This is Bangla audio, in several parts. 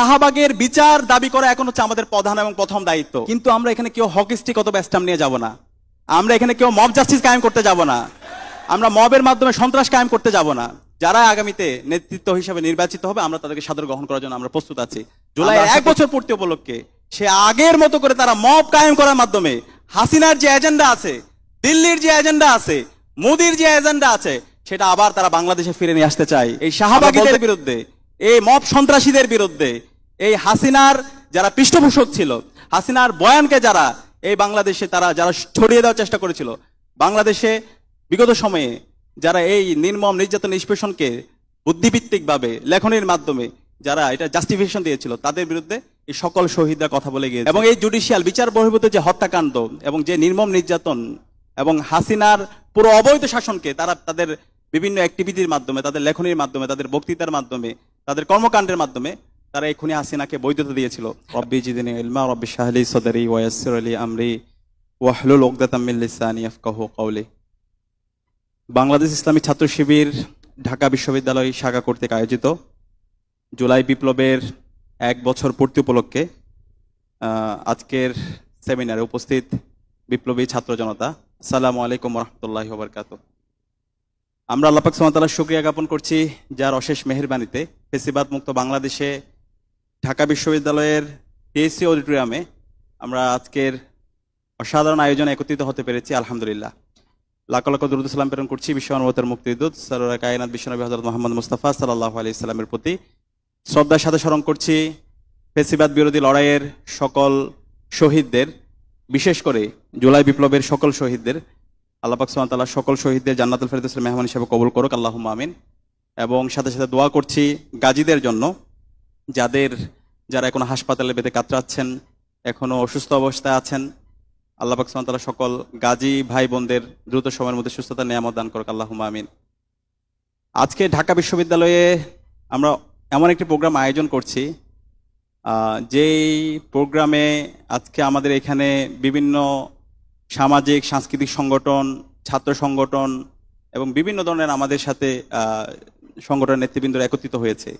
শাহবাগের বিচার দাবি করা এখন হচ্ছে আমাদের প্রধান এবং প্রথম দায়িত্ব। কিন্তু আমরা এখানে কেউ হকিস্টিক অথবা স্ট্যাম্প নিয়ে যাব না। আমরা এখানে কেউ মব জাস্টিস কায়েম করতে যাব না। আমরা মবের মাধ্যমে সন্ত্রাস কায়েম করতে যাব না। যারা আগামীতে নেতৃত্ব হিসেবে নির্বাচিত হবে আমরা তাদেরকে সাদর গ্রহণ করার জন্য আমরা প্রস্তুত আছি। জুলাই এক বছর পূর্তি উপলক্ষে সে আগের মতো করে তারা মব কায়েম করার মাধ্যমে হাসিনার যে এজেন্ডা আছে দিল্লির যে এজেন্ডা আছে মোদির যে এজেন্ডা আছে সেটা আবার তারা বাংলাদেশে ফিরে নিয়ে আসতে চায়। এই শাহবাগীদের বিরুদ্ধে এই মব সন্ত্রাসীদের বিরুদ্ধে এই হাসিনার যারা পৃষ্ঠপোষক ছিল, হাসিনার বয়ানকে যারা এই বাংলাদেশে তারা, যারা ছড়িয়ে দেওয়ার চেষ্টা করেছিল, বাংলাদেশে বিগত সময়ে যারা এই নির্মম নির্যাতন নিষ্পেষণকে বুদ্ধিভিত্তিকভাবে লেখনের মাধ্যমে যারা এটা জাস্টিফিকেশন দিয়েছিল, তাদের বিরুদ্ধে এই সকল শহীদরা কথা বলে গিয়েছে। এবং এই জুডিশিয়াল বিচার বহির্ভূত যে হত্যাকাণ্ড এবং যে নির্মম নির্যাতন এবং হাসিনার পুরো অবৈধ শাসনকে তারা তাদের বিভিন্ন অ্যাক্টিভিটির মাধ্যমে, তাদের লেখনীর মাধ্যমে, তাদের বক্তৃতার মাধ্যমে, তাদের কর্মকাণ্ডের মাধ্যমে তারা এই খুনি হাসিনাকে বৈধতা দিয়েছিল। রব্বি জিদিনী ইলমা, রব্বি শাহলি সদরি ওয়াসির আলী আমরি, ওয়াহলুল ইয়াফকাহু বাংলাদেশ ইসলামী ছাত্র শিবির ঢাকা বিশ্ববিদ্যালয় শাখা কর্তৃক আয়োজিত জুলাই বিপ্লবের এক বছর পূর্তি উপলক্ষে আজকের সেমিনারে উপস্থিত বিপ্লবী ছাত্র জনতা সালাম আলাইকুম রহমতুল্লাহ বরকাত আমরা আল্লাপাক সুমতাল্লাহ শুক্রিয়া জ্ঞাপন করছি যার অশেষ মেহেরবানিতে ফেসিবাদ মুক্ত বাংলাদেশে ঢাকা বিশ্ববিদ্যালয়ের টিএসসি অডিটোরিয়ামে আমরা আজকের অসাধারণ আয়োজনে একত্রিত হতে পেরেছি, আলহামদুলিল্লাহ। লাখ লাখ দরুদ সালাম প্রেরণ করছি বিশ্ব মানবতার মুক্তিদূত সরোরা কায়নাত বিশ্বনবী হজরত মোহাম্মদ মুস্তাফা সাল্লাহ আলি ইসলামের প্রতি শ্রদ্ধার সাথে স্মরণ করছি, ফেসিবাদ বিরোধী লড়াইয়ের সকল শহীদদের, বিশেষ করে জুলাই বিপ্লবের সকল শহীদদের, আল্লাহ পাক সুবহানাহু ওয়া সকল শহীদদের জান্নাতুল ফেরদৌসের মেহমান হিসেবে কবুল করুক আল্লাহ আমিন। এবং সাথে সাথে দোয়া করছি গাজীদের জন্য যাদের যারা এখনও হাসপাতালে বেঁধে কাতরাচ্ছেন এখনও অসুস্থ অবস্থায় আছেন আল্লাহ পাক সুবহানাহু ওয়া তাআলা সকল গাজী ভাই বোনদের দ্রুত সময়ের মধ্যে সুস্থতা নিয়ামত দান করুক আল্লাহুম্মা আমিন। আজকে ঢাকা বিশ্ববিদ্যালয়ে আমরা এমন একটি প্রোগ্রাম আয়োজন করছি যেই প্রোগ্রামে আজকে আমাদের এখানে বিভিন্ন সামাজিক সাংস্কৃতিক সংগঠন ছাত্র সংগঠন এবং বিভিন্ন ধরনের আমাদের সাথে আহ, সংগঠনের নেতৃবৃন্দ একত্রিত হয়েছে।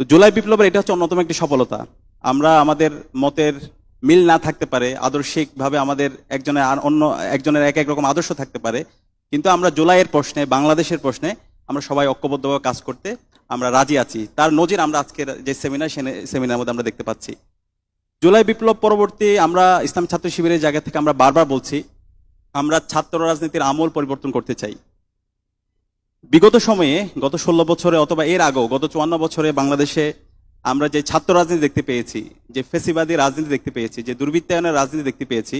তো জুলাই বিপ্লবের এটা হচ্ছে অন্যতম একটি সফলতা। আমরা আমাদের মতের মিল না থাকতে পারে, আদর্শিকভাবে আমাদের একজনের আর অন্য একজনের এক এক রকম আদর্শ থাকতে পারে, কিন্তু আমরা জুলাইয়ের প্রশ্নে, বাংলাদেশের প্রশ্নে আমরা সবাই ঐক্যবদ্ধভাবে কাজ করতে আমরা রাজি আছি। তার নজির আমরা আজকের যে সেমিনার সেমিনার মধ্যে আমরা দেখতে পাচ্ছি। জুলাই বিপ্লব পরবর্তী আমরা ইসলাম ছাত্র শিবিরের জায়গা থেকে আমরা বারবার বলছি, আমরা ছাত্র রাজনীতির আমল পরিবর্তন করতে চাই। বিগত সময়ে, গত ষোলো বছরে অথবা এর আগেও, গত চুয়ান্ন বছরে বাংলাদেশে আমরা যে ছাত্র রাজনীতি দেখতে পেয়েছি, যে ফেসিবাদী রাজনীতি দেখতে পেয়েছি, যে দুর্বৃত্তায়নের রাজনীতি দেখতে পেয়েছি,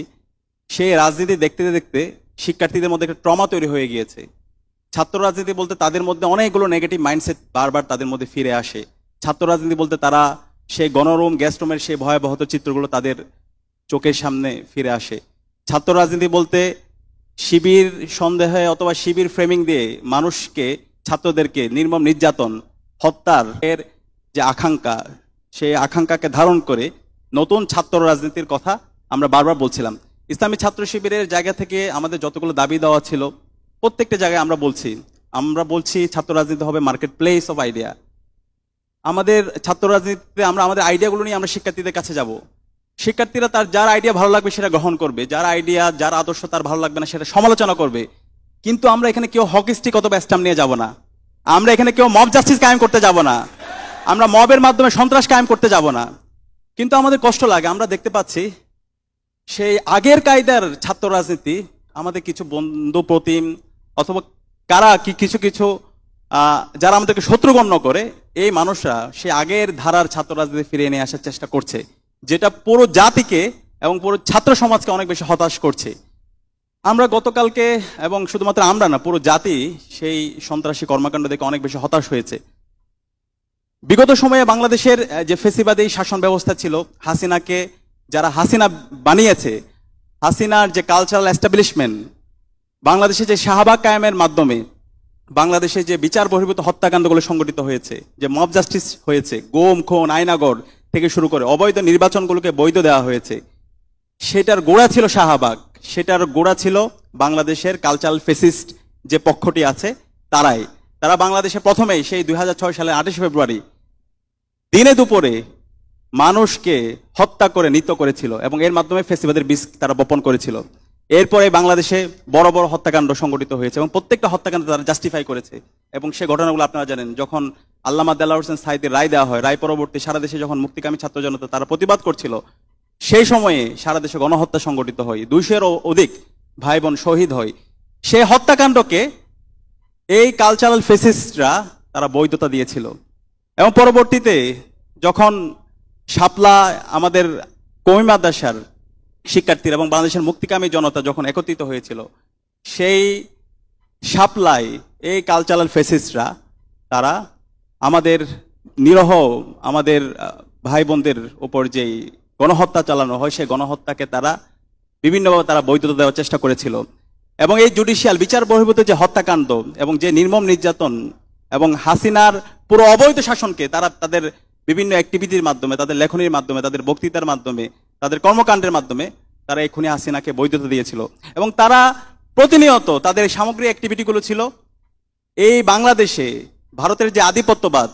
সেই রাজনীতি দেখতে দেখতে শিক্ষার্থীদের মধ্যে একটা ট্রমা তৈরি হয়ে গিয়েছে। ছাত্র রাজনীতি বলতে তাদের মধ্যে অনেকগুলো নেগেটিভ মাইন্ডসেট বারবার তাদের মধ্যে ফিরে আসে। ছাত্র রাজনীতি বলতে তারা সেই গণরুম গ্যাস রুমের সেই ভয়াবহত চিত্রগুলো তাদের চোখের সামনে ফিরে আসে। ছাত্র রাজনীতি বলতে শিবির সন্দেহে অথবা শিবির ফ্রেমিং দিয়ে মানুষকে, ছাত্রদেরকে নির্মম নির্যাতন, হত্যার এর যে আকাঙ্ক্ষা, সেই আকাঙ্ক্ষাকে ধারণ করে নতুন ছাত্র রাজনীতির কথা আমরা বারবার বলছিলাম। ইসলামী ছাত্র শিবিরের জায়গা থেকে আমাদের যতগুলো দাবি দেওয়া ছিল, প্রত্যেকটা জায়গায় আমরা বলছি আমরা বলছি ছাত্র রাজনীতি হবে মার্কেট প্লেস অফ আইডিয়া আমাদের ছাত্র রাজনীতিতে আমরা, আমাদের আইডিয়াগুলো নিয়ে আমরা শিক্ষার্থীদের কাছে যাব। শিক্ষার্থীরা তার যার আইডিয়া ভালো লাগবে সেটা গ্রহণ করবে, যার আইডিয়া যার আদর্শ তার ভালো লাগবে না সেটা সমালোচনা করবে। কিন্তু আমরা এখানে কেউ হকিস্টিক অথবা স্ট্যাম্প নিয়ে যাব না। আমরা এখানে কেউ মব জাস্টিস কায়েম করতে যাব না। আমরা মবের মাধ্যমে সন্ত্রাস কায়েম করতে যাব না। কিন্তু আমাদের কষ্ট লাগে, আমরা দেখতে পাচ্ছি সেই আগের কায়দার ছাত্র রাজনীতি, আমাদের কিছু বন্ধু প্রতিম অথবা কারা কি কিছু কিছু যারা আমাদেরকে শত্রুগণ্য করে, এই মানুষরা সে আগের ধারার ছাত্র রাজনীতি ফিরিয়ে নিয়ে আসার চেষ্টা করছে। যেটা পুরো জাতিকে এবং পুরো ছাত্র সমাজকে অনেক বেশি হতাশ করছে। আমরা গতকালকে এবং শুধুমাত্র আমরা না, পুরো জাতি সেই সন্ত্রাসী কর্মকাণ্ড দেখে অনেক বেশি হতাশ হয়েছে। বিগত সময়ে বাংলাদেশের যে ফেসিবাদী শাসন ব্যবস্থা ছিল, হাসিনাকে যারা হাসিনা বানিয়েছে, হাসিনার যে কালচারাল এস্টাবলিশমেন্ট বাংলাদেশে যে শাহবাগ কায়েমের মাধ্যমে বাংলাদেশে যে বিচার বহির্ভূত হত্যাকাণ্ডগুলো সংগঠিত হয়েছে, যে মব জাস্টিস হয়েছে, গোম, খুন আয়নাগর থেকে শুরু করে অবৈধ নির্বাচনগুলোকে বৈধ দেওয়া হয়েছে। সেটার গোড়া ছিল শাহবাগ। সেটার গোড়া ছিল বাংলাদেশের কালচারাল ফেসিস্ট যে পক্ষটি আছে, তারাই। তারা বাংলাদেশে প্রথমেই সেই দুই হাজার ছয় সালের আঠাশে ফেব্রুয়ারি দিনে দুপুরে মানুষকে হত্যা করে নৃত্য করেছিল এবং এর মাধ্যমে ফেসিবাদের বীজ তারা বপন করেছিল। এরপরে বাংলাদেশে বড় বড় হত্যাকাণ্ড সংগঠিত হয়েছে এবং প্রত্যেকটা হত্যাকাণ্ড তারা জাস্টিফাই করেছে। এবং সে ঘটনাগুলো আপনারা জানেন, যখন আল্লামা দেল্লা হোসেন সাইদের রায় দেওয়া হয়, রায় পরবর্তী সারা দেশে যখন মুক্তিকামী ছাত্র জনতা তারা প্রতিবাদ করছিল, সেই সময়ে সারা দেশে গণহত্যা সংগঠিত হয়। দুইশোরও অধিক ভাই বোন শহীদ হয়। সে হত্যাকাণ্ডকে এই কালচারাল ফেসিস্টরা তারা বৈধতা দিয়েছিল। এবং পরবর্তীতে যখন শাপলা আমাদের কমি মাদ্রাসার শিক্ষার্থীরা এবং বাংলাদেশের মুক্তিকামী জনতা যখন একত্রিত হয়েছিল, সেই সাপ্লাই, এই কালচারাল ফেসিসরা তারা আমাদের নিরহ, আমাদের ভাই বোনদের ওপর যেই গণহত্যা চালানো হয়, সেই গণহত্যাকে তারা বিভিন্নভাবে তারা বৈধতা দেওয়ার চেষ্টা করেছিল। এবং এই জুডিশিয়াল বিচার বহির্ভূত যে হত্যাকাণ্ড এবং যে নির্মম নির্যাতন এবং হাসিনার পুরো অবৈধ শাসনকে তারা তাদের বিভিন্ন অ্যাক্টিভিটির মাধ্যমে, তাদের লেখনীর মাধ্যমে, তাদের বক্তৃতার মাধ্যমে তাদের কর্মকাণ্ডের মাধ্যমে তারা এই খুনি হাসিনাকে বৈধতা দিয়েছিল। এবং তারা প্রতিনিয়ত তাদের সামগ্রিক অ্যাক্টিভিটিগুলো ছিল। এই বাংলাদেশে ভারতের যে আধিপত্যবাদ,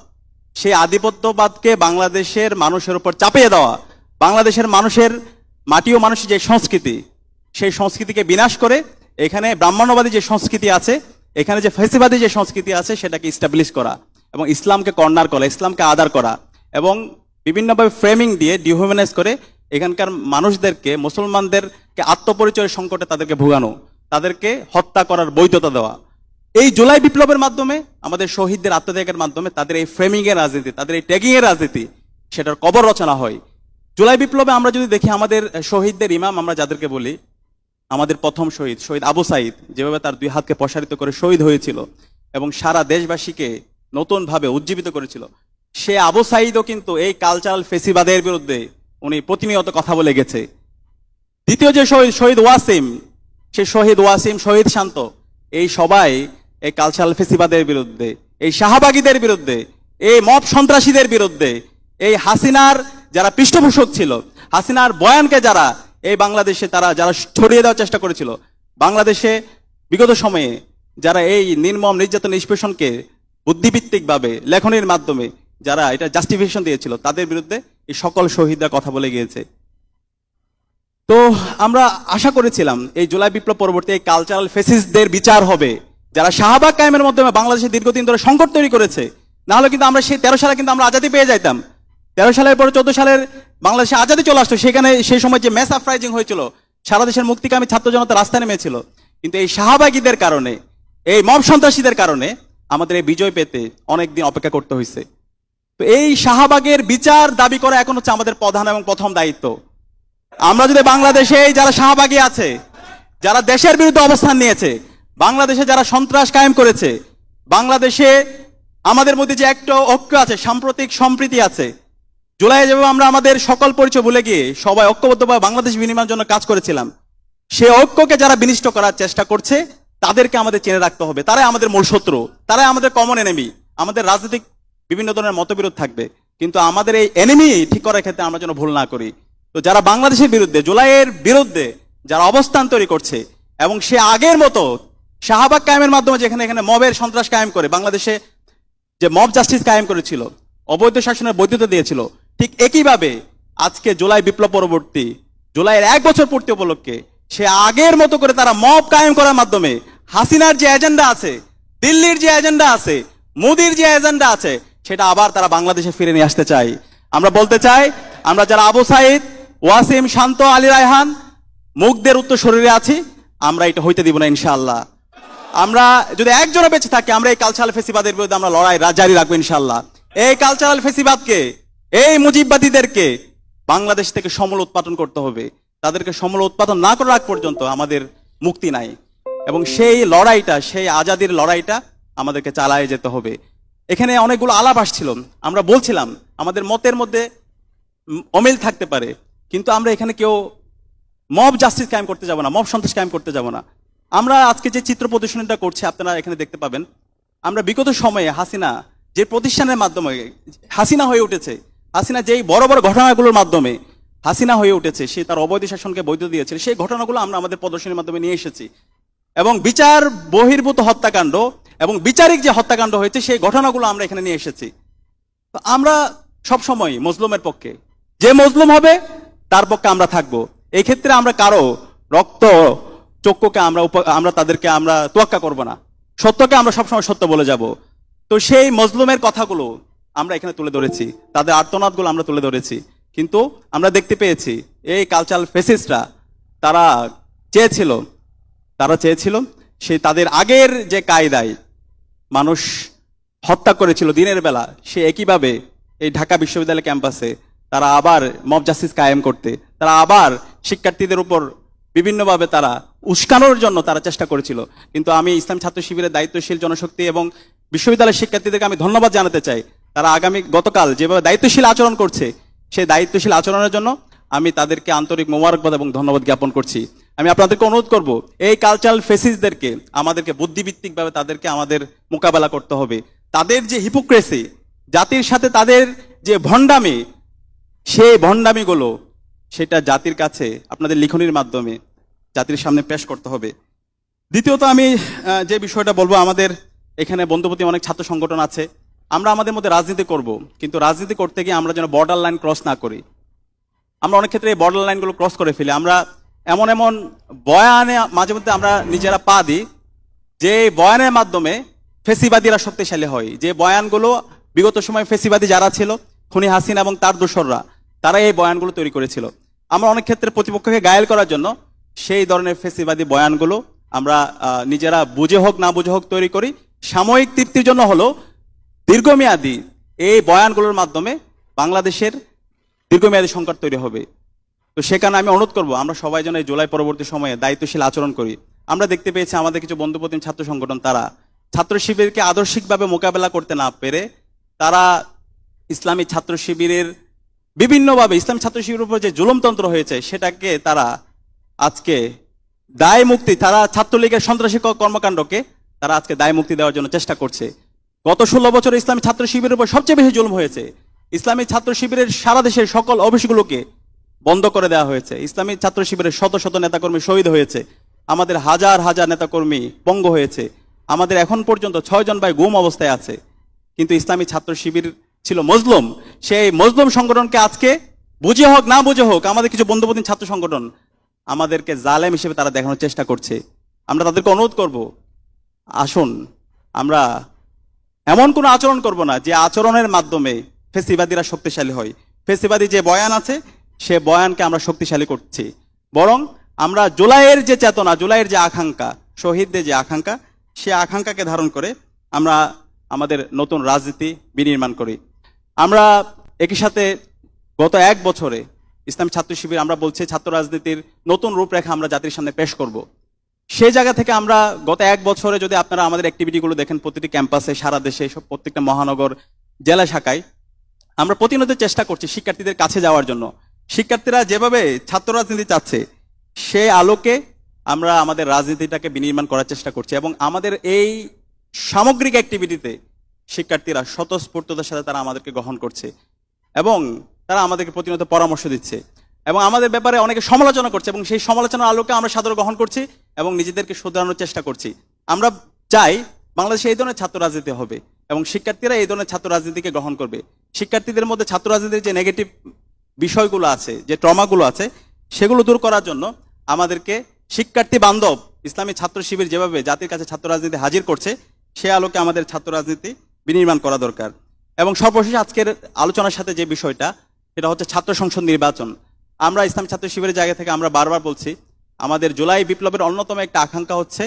সেই আধিপত্যবাদকে বাংলাদেশের মানুষের উপর চাপিয়ে দেওয়া, বাংলাদেশের মানুষের মাটি ও মানুষের যে সংস্কৃতি, সেই সংস্কৃতিকে বিনাশ করে এখানে ব্রাহ্মণ্যবাদী যে সংস্কৃতি আছে, এখানে যে ফেসিবাদী যে সংস্কৃতি আছে, সেটাকে ইস্টাবলিশ করা এবং ইসলামকে কর্নার করা, ইসলামকে আদার করা এবং বিভিন্নভাবে ফ্রেমিং দিয়ে ডিহিউম্যানাইজ করে এখানকার মানুষদেরকে, মুসলমানদেরকে আত্মপরিচয়ের সংকটে তাদেরকে ভোগানো, তাদেরকে হত্যা করার বৈধতা দেওয়া। এই জুলাই বিপ্লবের মাধ্যমে, আমাদের শহীদদের আত্মত্যাগের মাধ্যমে তাদের এই ফ্রেমিং এর রাজনীতি, তাদের এই ট্যাগিং এর রাজনীতি, সেটার কবর রচনা হয়। জুলাই বিপ্লবে আমরা যদি দেখি, আমাদের শহীদদের ইমাম, আমরা যাদেরকে বলি, আমাদের প্রথম শহীদ শহীদ আবু সাইদ, যেভাবে তার দুই হাতকে প্রসারিত করে শহীদ হয়েছিল এবং সারা দেশবাসীকে নতুনভাবে উজ্জীবিত করেছিল, সে আবু সাইদও কিন্তু এই কালচারাল ফেসিবাদের বিরুদ্ধে উনি প্রতিনিয়ত কথা বলে গেছে। দ্বিতীয় যে শহীদ শহীদ ওয়াসিম, সে শহীদ ওয়াসিম, শহীদ শান্ত, এই সবাই এই কালচারাল ফেসিবাদের বিরুদ্ধে, এই শাহবাগীদের বিরুদ্ধে, এই মব সন্ত্রাসীদের বিরুদ্ধে, এই হাসিনার যারা পৃষ্ঠপোষক ছিল, হাসিনার বয়ানকে যারা এই বাংলাদেশে তারা, যারা ছড়িয়ে দেওয়ার চেষ্টা করেছিল, বাংলাদেশে বিগত সময়ে যারা এই নির্মম নির্যাতন নিষ্পেষণকে বুদ্ধিভিত্তিকভাবে লেখনের মাধ্যমে যারা এটা জাস্টিফিকেশন দিয়েছিল, তাদের বিরুদ্ধে এই সকল শহীদরা কথা বলে গিয়েছে। তো আমরা আশা করেছিলাম এই জুলাই বিপ্লব পরবর্তী এই কালচারাল ফেসিসদের বিচার হবে। যারা শাহবাগ কায়েমের মাধ্যমে বাংলাদেশে দীর্ঘদিন ধরে সংকট তৈরি করেছে, না হলে কিন্তু আমরা সেই তেরো সালে কিন্তু আমরা আজাদি পেয়ে যাইতাম। তেরো সালের পরে চোদ্দ সালের বাংলাদেশে আজাদি চলে আসতো, সেখানে সেই সময় যে ম্যাস আফরাইজিং হয়েছিল, সারা দেশের মুক্তিকামী ছাত্র জনতা রাস্তায় নেমেছিল। কিন্তু এই শাহবাগীদের কারণে, এই মব সন্ত্রাসীদের কারণে আমাদের এই বিজয় পেতে অনেক দিন অপেক্ষা করতে হয়েছে তো এই শাহবাগের বিচার দাবি করা এখন হচ্ছে আমাদের প্রধান এবং প্রথম দায়িত্ব। আমরা যদি বাংলাদেশে যারা শাহবাগে আছে, যারা দেশের বিরুদ্ধে অবস্থান নিয়েছে, বাংলাদেশে যারা সন্ত্রাস কায়েম করেছে, বাংলাদেশে আমাদের মধ্যে যে একটা ঐক্য আছে, সাম্প্রতিক সম্প্রীতি আছে, জুলাই যেভাবে আমরা আমাদের সকল পরিচয় ভুলে গিয়ে সবাই ঐক্যবদ্ধভাবে বাংলাদেশ বিনিময়ের জন্য কাজ করেছিলাম সে ঐক্যকে যারা বিনিষ্ট করার চেষ্টা করছে, তাদেরকে আমাদের চেনে রাখতে হবে। তারাই আমাদের মূল শত্রু, তারাই আমাদের কমন এনেমি আমাদের রাজনৈতিক বিভিন্ন ধরনের মতবিরোধ থাকবে। কিন্তু আমাদের এই এনিমি ঠিক করার ক্ষেত্রে আমরা যেন ভুল না করি। তো যারা বাংলাদেশের বিরুদ্ধে, জুলাইয়ের বিরুদ্ধে যারা অবস্থান তৈরি করছে এবং সে আগের মতো শাহবাগ কায়েমের মাধ্যমে যেখানে এখানে মবের সন্ত্রাস কায়েম করে, বাংলাদেশে যে মব জাস্টিস কায়েম করেছিল, অবৈধ শাসনের বৈধতা দিয়েছিল, ঠিক একইভাবে আজকে জুলাই বিপ্লব পরবর্তী, জুলাইয়ের এক বছর পূর্তি উপলক্ষে সে আগের মতো করে তারা মব কায়েম করার মাধ্যমে হাসিনার যে এজেন্ডা আছে, দিল্লির যে এজেন্ডা আছে, মোদির যে এজেন্ডা আছে সেটা আবার তারা বাংলাদেশে ফিরে নিয়ে আসতে চাই আমরা বলতে চাই, আমরা যারা আবু সাইদ, ওয়াসিম, শান্ত, আলী রায়হান মুখদের উত্তর শরীরে আছি, আমরা এটা হইতে দিব না ইনশাআল্লাহ। আমরা যদি একজনে বেঁচে থাকি, আমরা এই কালচারাল ফেসিবাদের বিরুদ্ধে আমরা লড়াই জারি রাখব ইনশাআল্লাহ। এই কালচারাল ফেসিবাদকে, এই মুজিববাদীদেরকে বাংলাদেশ থেকে সমল উৎপাদন করতে হবে। তাদেরকে সমল উৎপাদন না করার আগ পর্যন্ত আমাদের মুক্তি নাই। এবং সেই লড়াইটা, সেই আজাদির লড়াইটা আমাদেরকে চালায় যেতে হবে। এখানে অনেকগুলো আলাপ আসছিল। আমরা বলছিলাম, আমাদের মতের মধ্যে অমিল থাকতে পারে, কিন্তু আমরা এখানে কেউ মব জাস্টিস কায়েম করতে যাব না, মব সন্ত্রাস কায়েম করতে যাব না। আমরা আজকে যে চিত্র প্রদর্শনীটা করছি, আপনারা এখানে দেখতে পাবেন, আমরা বিগত সময়ে হাসিনা যে প্রতিষ্ঠানের মাধ্যমে, হাসিনা হয়ে উঠেছে, হাসিনা যেই বড় বড় ঘটনাগুলোর মাধ্যমে হাসিনা হয়ে উঠেছে, সে তার অবৈধ শাসনকে বৈধ দিয়েছে, সেই ঘটনাগুলো আমরা আমাদের প্রদর্শনীর মাধ্যমে নিয়ে এসেছি। এবং বিচার বহির্ভূত হত্যাকাণ্ড এবং বিচারিক যে হত্যাকাণ্ড হয়েছে, সেই ঘটনাগুলো আমরা এখানে নিয়ে এসেছি। তো আমরা সব সময় মজলুমের পক্ষে। যে মজলুম হবে, তার পক্ষে আমরা থাকব। এই ক্ষেত্রে আমরা কারও রক্ত চক্ষুকে আমরা আমরা তাদেরকে আমরা তোয়াক্কা করব না। সত্যকে আমরা সবসময় সত্য বলে যাব। তো সেই মজলুমের কথাগুলো আমরা এখানে তুলে ধরেছি। তাদের আর্তনাদগুলো আমরা তুলে ধরেছি। কিন্তু আমরা দেখতে পেয়েছি, এই কালচারাল ফেসিসরা তারা চেয়েছিল তারা চেয়েছিল, সে তাদের আগের যে কায়দায় মানুষ হত্যা করেছিল দিনের বেলা, সে একইভাবে এই ঢাকা বিশ্ববিদ্যালয় ক্যাম্পাসে তারা আবার মব জাস্টিস কায়েম করতে, তারা আবার শিক্ষার্থীদের উপর বিভিন্নভাবে তারা উস্কানোর জন্য তারা চেষ্টা করেছিল। কিন্তু আমি ইসলাম ছাত্র শিবিরের দায়িত্বশীল জনশক্তি এবং বিশ্ববিদ্যালয়ের শিক্ষার্থীদেরকে আমি ধন্যবাদ জানাতে চাই। তারা আগামী গতকাল যেভাবে দায়িত্বশীল আচরণ করছে সেই দায়িত্বশীল আচরণের জন্য আমি তাদেরকে আন্তরিক মোবারকবাদ এবং ধন্যবাদ জ্ঞাপন করছি। আমি আপনাদেরকে অনুরোধ করব, এই কালচারাল ফেসিসদেরকে আমাদেরকে বুদ্ধিভিত্তিকভাবে তাদেরকে আমাদের মোকাবেলা করতে হবে। তাদের যে হিপোক্রেসি জাতির সাথে তাদের যে ভণ্ডামি, সেই ভণ্ডামিগুলো সেটা জাতির কাছে আপনাদের লিখনির মাধ্যমে জাতির সামনে পেশ করতে হবে। দ্বিতীয়ত আমি যে বিষয়টা বলব, আমাদের এখানে বন্ধুপতি অনেক ছাত্র সংগঠন আছে। আমরা আমাদের মধ্যে রাজনীতি করব, কিন্তু রাজনীতি করতে গিয়ে আমরা যেন বর্ডার লাইন ক্রস না করি। আমরা অনেক ক্ষেত্রে এই বর্ডার লাইনগুলো ক্রস করে ফেলি। আমরা এমন এমন বয়ানে মাঝে মধ্যে আমরা নিজেরা পা দিই, যে বয়ানের মাধ্যমে ফেসিবাদীরা শক্তিশালী হয়। যে বয়ানগুলো, বিগত সময় ফেসিবাদী যারা ছিল, খুনি হাসিনা এবং তার দোসররা, তারা এই বয়ানগুলো তৈরি করেছিল। আমরা অনেক ক্ষেত্রে প্রতিপক্ষকে গায়েল করার জন্য সেই ধরনের ফেসিবাদী বয়ানগুলো আমরা নিজেরা বুঝে হোক, না বুঝে হোক তৈরি করি। সাময়িক তৃপ্তির জন্য হলো দীর্ঘমেয়াদী এই বয়ানগুলোর মাধ্যমে বাংলাদেশের দীর্ঘমেয়াদী সংকট তৈরি হবে। তো সেখানে আমি অনুরোধ করব, আমরা সবাই যেন এই জুলাই পরবর্তী সময়ে দায়িত্বশীল আচরণ করি। আমরা দেখতে পেয়েছি আমাদের কিছু বন্ধুপ্রতিম ছাত্র সংগঠন, তারা ছাত্র শিবিরকে আদর্শিকভাবে মোকাবেলা করতে না পেরে তারা ইসলামী ছাত্র শিবিরের বিভিন্নভাবে, ইসলামী ছাত্র শিবিরের উপর যে জুলমতন্ত্র হয়েছে, সেটাকে তারা আজকে দায় মুক্তি, তারা ছাত্রলীগের সন্ত্রাসী কর্মকাণ্ডকে তারা আজকে দায় মুক্তি দেওয়ার জন্য চেষ্টা করছে। গত ষোলো বছরে ইসলামী ছাত্র শিবিরের উপর সবচেয়ে বেশি জুলুম হয়েছে। ইসলামী ছাত্র শিবিরের সারা দেশের সকল অফিসগুলোকে বন্ধ করে দেওয়া হয়েছে। ইসলামী ছাত্র শিবিরের শত শত নেতাকর্মী শহীদ হয়েছে। আমাদের হাজার হাজার নেতাকর্মী পঙ্গ হয়েছে। আমাদের এখন পর্যন্ত ছয়জন ভাই গুম অবস্থায় আছে। কিন্তু ইসলামী ছাত্র শিবির ছিল মজলুম। সেই মজলুম সংগঠনকে আজকে বুঝে হোক, না বুঝে হোক, আমাদের কিছু বন্ধুপ্রতিম ছাত্র সংগঠন আমাদেরকে জালেম হিসেবে তারা দেখানোর চেষ্টা করছে। আমরা তাদেরকে অনুরোধ করব, আসুন, আমরা এমন কোনো আচরণ করব না যে আচরণের মাধ্যমে ফেসিবাদীরা শক্তিশালী হয়। ফেসিবাদী যে বয়ান আছে সে বয়ানকে আমরা শক্তিশালী করছি। বরং আমরা জুলাইয়ের যে চেতনা, জুলাইয়ের যে আকাঙ্ক্ষা, শহীদদের যে আকাঙ্ক্ষা, সে আকাঙ্ক্ষাকে ধারণ করে আমরা আমাদের নতুন রাজনীতি বিনির্মাণ করি। আমরা একই সাথে গত এক বছরে ইসলাম ছাত্র শিবির, আমরা বলছি ছাত্র রাজনীতির নতুন রূপরেখা আমরা জাতির সামনে পেশ করব। সেই জায়গা থেকে আমরা গত এক বছরে যদি আপনারা আমাদের অ্যাক্টিভিটিগুলো দেখেন, প্রতিটি ক্যাম্পাসে সারা দেশে, সব প্রত্যেকটা মহানগর, জেলা শাখায়, আমরা প্রতিনিয়ত চেষ্টা করছি শিক্ষার্থীদের কাছে যাওয়ার জন্য। শিক্ষার্থীরা যেভাবে ছাত্র রাজনীতি চাচ্ছে, সে আলোকে আমরা আমাদের রাজনীতিটাকে বিনির্মাণ করার চেষ্টা করছি এবং আমাদের এই সামগ্রিক অ্যাক্টিভিটিতে শিক্ষার্থীরা স্বতঃস্ফূর্ততার সাথে তারা আমাদেরকে গ্রহণ করছে এবং তারা আমাদেরকে প্রতিনিয়ত পরামর্শ দিচ্ছে এবং আমাদের ব্যাপারে অনেকে সমালোচনা করছে এবং সেই সমালোচনার আলোকে আমরা সাদর গ্রহণ করছি এবং নিজেদেরকে শুধরানোর চেষ্টা করছি। আমরা চাই বাংলাদেশে এই ধরনের ছাত্র রাজনীতি হবে এবং শিক্ষার্থীরা এই ধরনের ছাত্র রাজনীতিকে গ্রহণ করবে। শিক্ষার্থীদের মধ্যে ছাত্র রাজনীতির যে নেগেটিভ বিষয়গুলো আছে, যে ট্রমাগুলো আছে, সেগুলো দূর করার জন্য আমাদেরকে শিক্ষার্থী বান্ধব, ইসলামী ছাত্র শিবির যেভাবে জাতির কাছে ছাত্র রাজনীতি হাজির করছে, সে আলোকে আমাদের ছাত্র রাজনীতি বিনির্মাণ করা দরকার। এবং সর্বশেষ আজকের আলোচনার সাথে যে বিষয়টা, সেটা হচ্ছে ছাত্র সংসদ নির্বাচন। আমরা ইসলাম ছাত্র শিবিরের জায়গা থেকে আমরা বারবার বলছি, আমাদের জুলাই বিপ্লবের অন্যতম একটা আকাঙ্ক্ষা হচ্ছে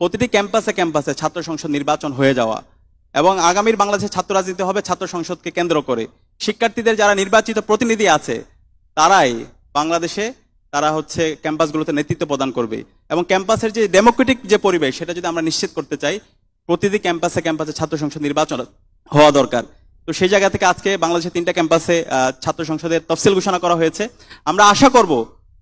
প্রতিটি ক্যাম্পাসে ক্যাম্পাসে ছাত্র সংসদ নির্বাচন হয়ে যাওয়া। এবং আগামীর বাংলাদেশের ছাত্র রাজনীতি হবে ছাত্র সংসদকে কেন্দ্র করে। শিক্ষার্থীদের যারা নির্বাচিত প্রতিনিধি আছে, তারাই বাংলাদেশে তারা হচ্ছে ক্যাম্পাসগুলোতে নেতৃত্ব প্রদান করবে। এবং ক্যাম্পাসের যে ডেমোক্রেটিক যে পরিবেশ, সেটা যদি আমরা নিশ্চিত করতে চাই, প্রতিটি ক্যাম্পাসে ক্যাম্পাসে ছাত্র সংসদ নির্বাচন হওয়া দরকার। তো সেই জায়গা থেকে আজকে বাংলাদেশের তিনটা ক্যাম্পাসে ছাত্র সংসদের তফসিল ঘোষণা করা হয়েছে। আমরা আশা করব,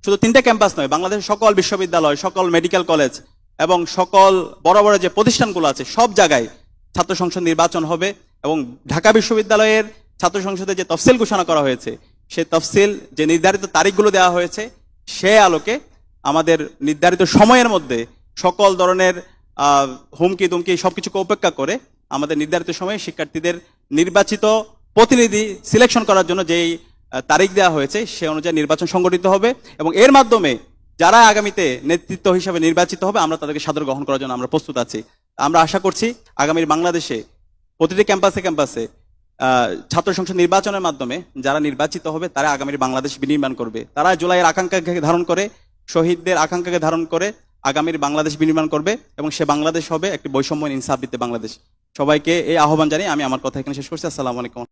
শুধু তিনটা ক্যাম্পাস নয়, বাংলাদেশের সকল বিশ্ববিদ্যালয়, সকল মেডিকেল কলেজ এবং সকল বড় বড় যে প্রতিষ্ঠানগুলো আছে, সব জায়গায় ছাত্র সংসদ নির্বাচন হবে এবং ঢাকা বিশ্ববিদ্যালয়ের ছাত্র সংসদে যে তফসিল ঘোষণা করা হয়েছে, সে তফসিল যে নির্ধারিত তারিখগুলো দেওয়া হয়েছে, সে আলোকে আমাদের নির্ধারিত সময়ের মধ্যে সকল ধরনের হুমকি দুমকি সবকিছুকে উপেক্ষা করে আমাদের নির্ধারিত সময়ে শিক্ষার্থীদের নির্বাচিত প্রতিনিধি সিলেকশন করার জন্য যেই তারিখ দেওয়া হয়েছে, সে অনুযায়ী নির্বাচন সংগঠিত হবে এবং এর মাধ্যমে যারা আগামীতে নেতৃত্ব হিসেবে নির্বাচিত হবে, আমরা তাদেরকে সাদর গ্রহণ করার জন্য আমরা প্রস্তুত আছি। আমরা আশা করছি আগামীর বাংলাদেশে প্রতিটি ক্যাম্পাসে ক্যাম্পাসে ছাত্র সংসদ নির্বাচনের মাধ্যমে যারা নির্বাচিত হবে, তারা আগামীর বাংলাদেশ বিনির্মাণ করবে। তারা জুলাইয়ের আকাঙ্ক্ষাকে ধারণ করে, শহীদদের আকাঙ্ক্ষাকে ধারণ করে আগামীর বাংলাদেশ বিনির্মাণ করবে এবং সে বাংলাদেশ হবে একটি বৈষম্য ইনসাফ দিতে বাংলাদেশ। সবাইকে এই আহ্বান জানিয়ে আমি আমার কথা এখানে শেষ করছি। আসসালামু আলাইকুম।